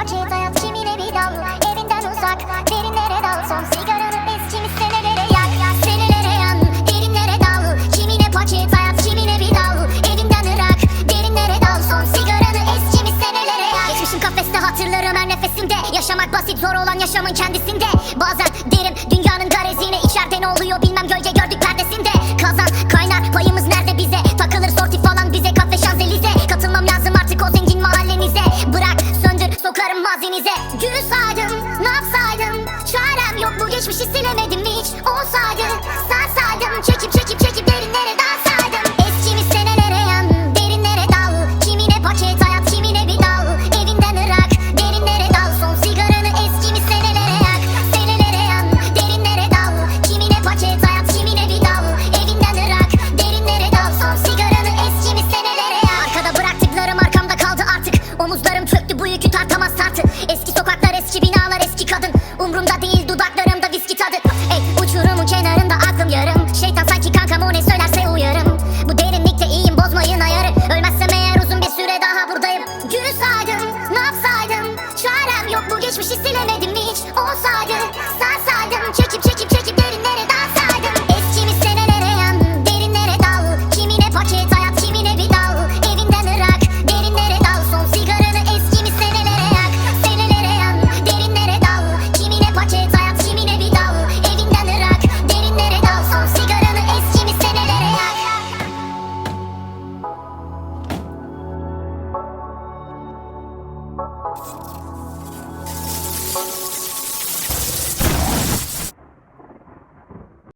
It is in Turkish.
vakit hayat kimine bir dal. Evinden uzak derinlere dal. Son sigaranı biz kimi senelere yak Senelere yan derinlere dal. Kimine paket hayat kimine bir dal. Evinden ırak derinlere dal. Son sigaranı ez kimi senelere yak? Geçmişim kafeste hatırlarım her nefesimde. Yaşamak basit zor olan yaşamın kendisinde. Bazen derim dünyanın garezine. İçeride ne oluyor bilmem gölge gördük perdesinde. Kazan Geçmiş şey silemedim hiç? Olsaydı Sarsaydım çekip çekip çekip derinlere dalsaydım Eskimi senelere yan derinlere dal. Kimine paket hayat kimine bir dal. Evinden ırak derinlere dal. Son sigaranı eskimi senelere yak. Senelere yan derinlere dal. Kimine paket hayat kimine bir dal. Evinden ırak derinlere dal. Son sigaranı eskimi senelere yak. Arkada bıraktıklarım arkamda kaldı artık. Omuzlarım çöktü bu yükü tartamam. geçmiş istilemedim hiç? Olsaydı